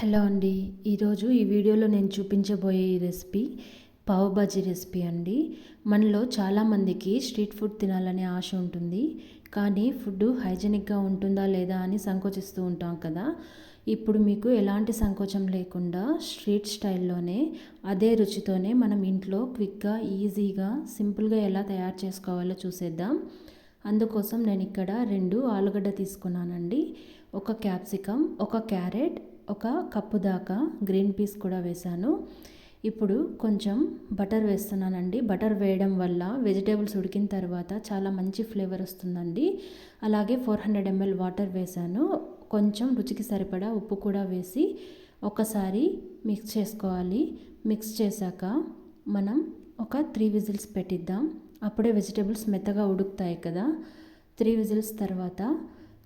Hello అండి ఈరోజు ఈ వీడియోలో నేను చూపించబోయే ఈ రెసిపీ పావు బాజీ రెసిపీ అండి. మనలో చాలామందికి స్ట్రీట్ ఫుడ్ తినాలనే ఆశ ఉంటుంది. కానీ ఫుడ్ హైజెనిక్గా ఉంటుందా లేదా అని సంకోచిస్తూ ఉంటాం కదా. ఇప్పుడు మీకు ఎలాంటి సంకోచం లేకుండా స్ట్రీట్ స్టైల్లోనే అదే రుచితోనే మనం ఇంట్లో క్విక్గా ఈజీగా సింపుల్గా ఎలా తయారు చేసుకోవాలో చూసేద్దాం. అందుకోసం నేను ఇక్కడ రెండు ఆలుగడ్డ తీసుకున్నానండి. ఒక క్యాప్సికమ్ ఒక క్యారెట్ ఒక కప్పు దాకా గ్రీన్ పీస్ కూడా వేశాను. ఇప్పుడు కొంచెం బటర్ వేస్తున్నానండి. బటర్ వేయడం వల్ల వెజిటేబుల్స్ ఉడికిన తర్వాత చాలా మంచి ఫ్లేవర్ వస్తుందండి. అలాగే ఫోర్ హండ్రెడ్ ఎంఎల్ వాటర్ వేశాను. కొంచెం రుచికి సరిపడా ఉప్పు కూడా వేసి ఒకసారి మిక్స్ చేసుకోవాలి. మిక్స్ చేశాక మనం ఒక త్రీ విజిల్స్ పెట్టిద్దాం. అప్పుడే వెజిటేబుల్స్ మెత్తగా ఉడుకుతాయి కదా. త్రీ విజిల్స్ తర్వాత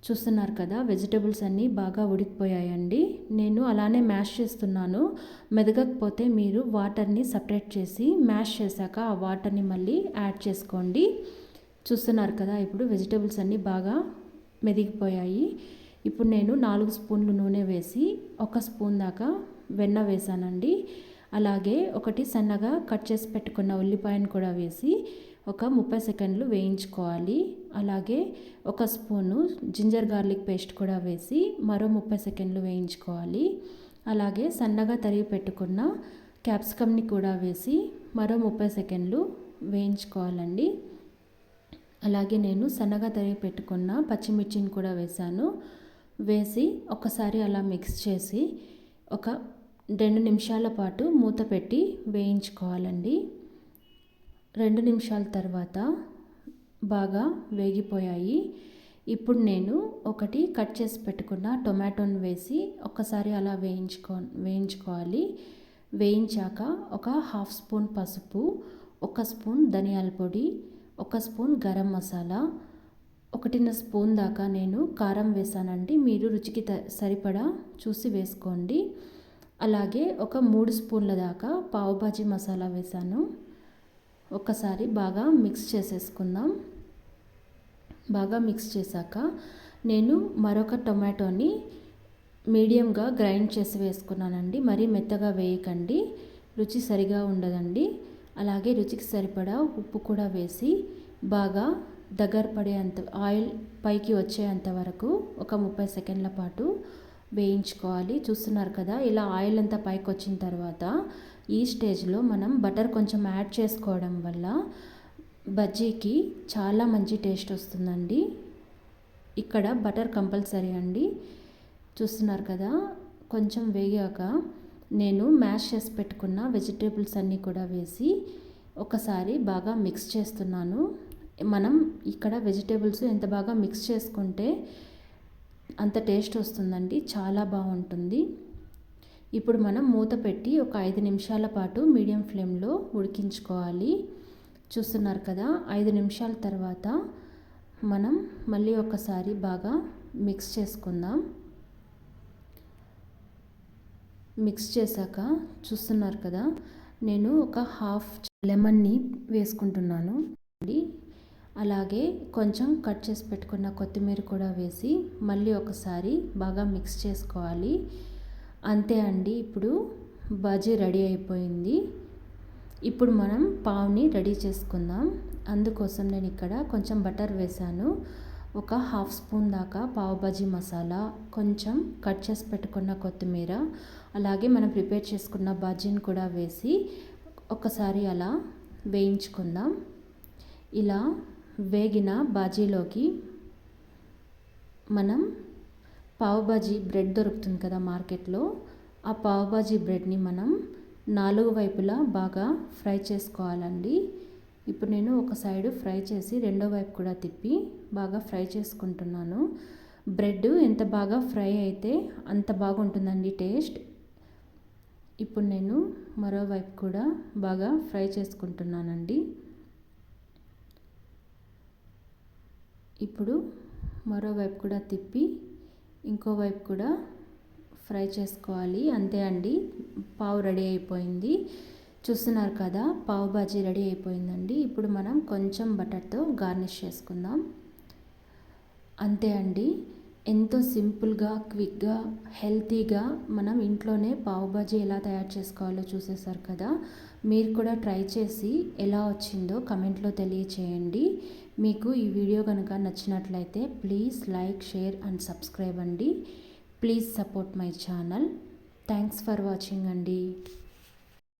చూస్తున్నారు కదా వెజిటేబుల్స్ అన్నీ బాగా ఉడికిపోయాయండి. నేను అలానే మ్యాష్ చేస్తున్నాను. మెదగకపోతే మీరు వాటర్ని సపరేట్ చేసి మ్యాష్ చేశాక ఆ వాటర్ని మళ్ళీ యాడ్ చేసుకోండి. చూస్తున్నారు కదా ఇప్పుడు వెజిటేబుల్స్ అన్నీ బాగా మెదిగిపోయాయి. ఇప్పుడు నేను నాలుగు స్పూన్లు నూనె వేసి ఒక స్పూన్ దాకా వెన్న వేసానండి అలాగే ఒకటి సన్నగా కట్ చేసి పెట్టుకున్న ఉల్లిపాయను కూడా వేసి ఒక ముప్పై సెకండ్లు వేయించుకోవాలి. అలాగే ఒక స్పూను జింజర్ గార్లిక్ పేస్ట్ కూడా వేసి మరో ముప్పై సెకండ్లు వేయించుకోవాలి. అలాగే సన్నగా తరిగి పెట్టుకున్న క్యాప్సికమ్ని కూడా వేసి మరో ముప్పై సెకండ్లు వేయించుకోవాలండి. అలాగే నేను సన్నగా తరిగి పెట్టుకున్న పచ్చిమిర్చిని కూడా వేశాను. వేసి ఒకసారి అలా మిక్స్ చేసి ఒక రెండు నిమిషాల పాటు మూత పెట్టి వేయించుకోవాలండి. రెండు నిమిషాల తర్వాత బాగా వేగిపోయాయి. ఇప్పుడు నేను ఒకటి కట్ చేసి పెట్టుకున్న టొమాటోని వేసి ఒక్కసారి అలా వేయించుకో వేయించుకోవాలి. వేయించాక ఒక హాఫ్ స్పూన్ పసుపు ఒక స్పూన్ ధనియాల పొడి ఒక స్పూన్ గరం మసాలా ఒకటిన్నర స్పూన్ దాకా నేను కారం వేసానండి. మీరు రుచికి సరిపడా చూసి వేసుకోండి. అలాగే ఒక మూడు స్పూన్ల దాకా పావుబాజీ మసాలా వేసాను. ఒకసారి బాగా మిక్స్ చేసేసుకుందాం. బాగా మిక్స్ చేశాక నేను మరొక టొమాటోని మీడియంగా గ్రైండ్ చేసి వేసుకున్నానండి. మరీ మెత్తగా వేయకండి. రుచి సరిగా ఉండదండి. అలాగే రుచికి సరిపడా ఉప్పు కూడా వేసి బాగా దగ్గర పడేంత ఆయిల్ పైకి వచ్చేంత వరకు ఒక ముప్పై సెకండ్ల పాటు వేయించుకోవాలి. చూస్తున్నారు కదా ఇలా ఆయిల్ అంతా పైకి వచ్చిన తర్వాత ఈ స్టేజ్లో మనం బటర్ కొంచెం యాడ్ చేసుకోవడం వల్ల బజ్జీకి చాలా మంచి టేస్ట్ వస్తుందండి. ఇక్కడ బటర్ కంపల్సరీ అండి. చూస్తున్నారు కదా కొంచెం వేగాక నేను మ్యాష్ చేసి పెట్టుకున్న వెజిటేబుల్స్ అన్నీ కూడా వేసి ఒకసారి బాగా మిక్స్ చేస్తున్నాను. మనం ఇక్కడ వెజిటేబుల్స్ ఎంత బాగా మిక్స్ చేసుకుంటే అంత టేస్ట్ వస్తుందండి. చాలా బాగుంటుంది. ఇప్పుడు మనం మూత పెట్టి ఒక ఐదు నిమిషాల పాటు మీడియం ఫ్లేమ్లో ఉడికించుకోవాలి. చూస్తున్నారు కదా ఐదు నిమిషాల తర్వాత మనం మళ్ళీ ఒకసారి బాగా మిక్స్ చేసుకుందాం. మిక్స్ చేశాక చూస్తున్నారు కదా నేను ఒక హాఫ్ లెమన్ని వేసుకుంటున్నాను. అలాగే కొంచెం కట్ చేసి పెట్టుకున్న కొత్తిమీర కూడా వేసి మళ్ళీ ఒకసారి బాగా మిక్స్ చేసుకోవాలి. అంతే అండి ఇప్పుడు బజీ రెడీ అయిపోయింది. ఇప్పుడు మనం పావుని రెడీ చేసుకుందాం. అందుకోసం నేను ఇక్కడ కొంచెం బటర్ వేశాను. ఒక హాఫ్ స్పూన్ దాకా పావు బజీ మసాలా కొంచెం కట్ చేసి పెట్టుకున్న కొత్తిమీర అలాగే మనం ప్రిపేర్ చేసుకున్న బజ్జీని కూడా వేసి ఒకసారి అలా వేయించుకుందాం. ఇలా వేగిన బాజీలోకి మనం పావుబాజీ బ్రెడ్ దొరుకుతుంది కదా మార్కెట్లో. ఆ పావుబాజీ బ్రెడ్ని మనం నాలుగు వైపులా బాగా ఫ్రై చేసుకోవాలండి. ఇప్పుడు నేను ఒక సైడ్ ఫ్రై చేసి రెండో వైపు కూడా తిప్పి బాగా ఫ్రై చేసుకుంటున్నాను. బ్రెడ్ ఎంత బాగా ఫ్రై అయితే అంత బాగుంటుందండి టేస్ట్. ఇప్పుడు నేను మరోవైపు కూడా బాగా ఫ్రై చేసుకుంటున్నానండి. ఇప్పుడు మరోవైపు కూడా తిప్పి ఇంకోవైపు కూడా ఫ్రై చేసుకోవాలి. అంతే అండి. పావు రెడీ అయిపోయింది. చూస్తున్నారు కదా పావు బాజీ రెడీ అయిపోయిందండి. ఇప్పుడు మనం కొంచెం బటర్తో గార్నిష్ చేసుకుందాం. అంతే అండి. ఎంతో సింపుల్గా క్విక్గా హెల్తీగా మనం ఇంట్లోనే పావుబాజీ ఎలా తయారు చేసుకోవాలో చూసేసారు కదా? మీరు కూడా ట్రై చేసి ఎలా వచ్చిందో కమెంట్లో తెలియచేయండి. మీకు ఈ వీడియో కనుక నచ్చినట్లయితే please like share and subscribe అండి. Please support my channel. Thanks for watching అండి.